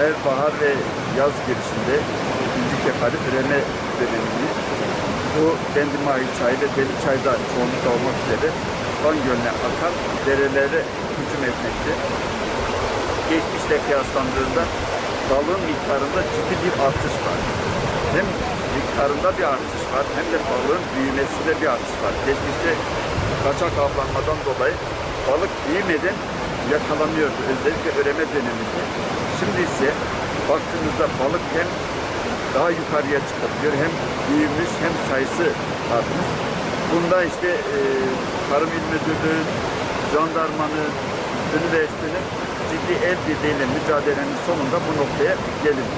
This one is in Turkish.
her bahar ve yaz girişinde ikinci kefali üreme dönemini bu kendi mahil çayı ve deli çayda çoğunlukla olmak üzere Van Gölü'ne akan derelere hücum etmekte. Geçmişle kıyaslandığında balığın miktarında ciddi bir artış var. Hem miktarında bir artış var hem de balığın büyümesinde bir artış var. Geçmişte kaçak avlanmadan dolayı balık büyümeden yakalanıyordu. Özellikle üreme döneminde. Şimdi ise baktığınızda balık hem daha yukarıya çıkabiliyor. Hem büyümüş hem sayısı artmış. Bunda işte e, Tarım İl Müdürlüğü, jandarmanın, üniversitenin ciddi el birliğiyle mücadelenin sonunda bu noktaya gelindi.